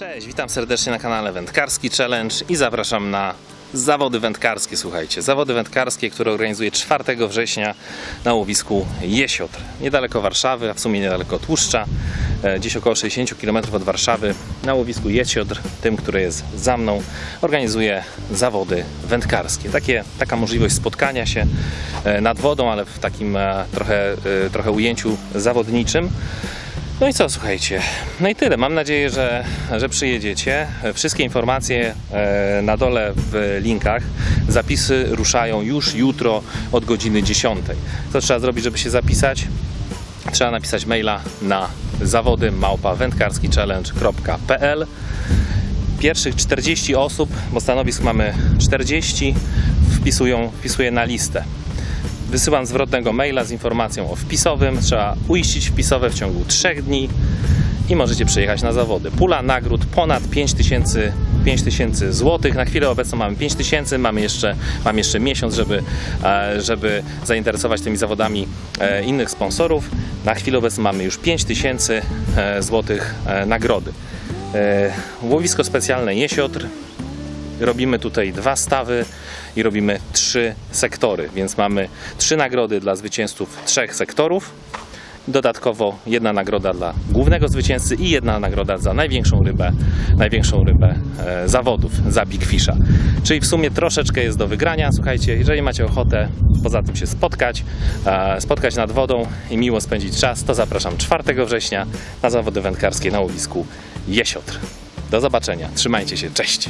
Cześć, witam serdecznie na kanale Wędkarski Challenge i zapraszam na zawody wędkarskie, słuchajcie. Zawody wędkarskie, które organizuję 4 września na łowisku Jesiotr. Niedaleko Warszawy, a w sumie niedaleko Tłuszcza, e, gdzieś około 60 km od Warszawy. Na łowisku Jesiotr, tym, które jest za mną, organizuję zawody wędkarskie. Takie, taka możliwość spotkania się e, nad wodą, ale w takim e, trochę, e, trochę ujęciu zawodniczym. No i co, słuchajcie. No i tyle. Mam nadzieję, że, że przyjedziecie. Wszystkie informacje e, na dole w linkach. Zapisy ruszają już jutro od godziny 10. Co trzeba zrobić, żeby się zapisać? Trzeba napisać maila na zawody Pierwszych 40 osób, bo stanowisk mamy 40, wpisują, wpisuję na listę. Wysyłam zwrotnego maila z informacją o wpisowym. Trzeba uiścić wpisowe w ciągu 3 dni i możecie przyjechać na zawody. Pula nagród ponad 5000 5000 zł. Na chwilę obecną mamy 5000, mamy jeszcze, mamy jeszcze miesiąc, żeby, e, żeby zainteresować tymi zawodami e, innych sponsorów. Na chwilę obecną mamy już 5000 zł e, nagrody. E, Łowisko specjalne Jesiotr, robimy tutaj dwa stawy i robimy trzy sektory, więc mamy trzy nagrody dla zwycięzców trzech sektorów. Dodatkowo jedna nagroda dla głównego zwycięzcy i jedna nagroda za największą rybę, największą rybę e, zawodów za Big Fisha. Czyli w sumie troszeczkę jest do wygrania. Słuchajcie, jeżeli macie ochotę poza tym się spotkać, e, spotkać nad wodą i miło spędzić czas, to zapraszam 4 września na zawody wędkarskie na łowisku Jesiotr. Do zobaczenia. Trzymajcie się. Cześć.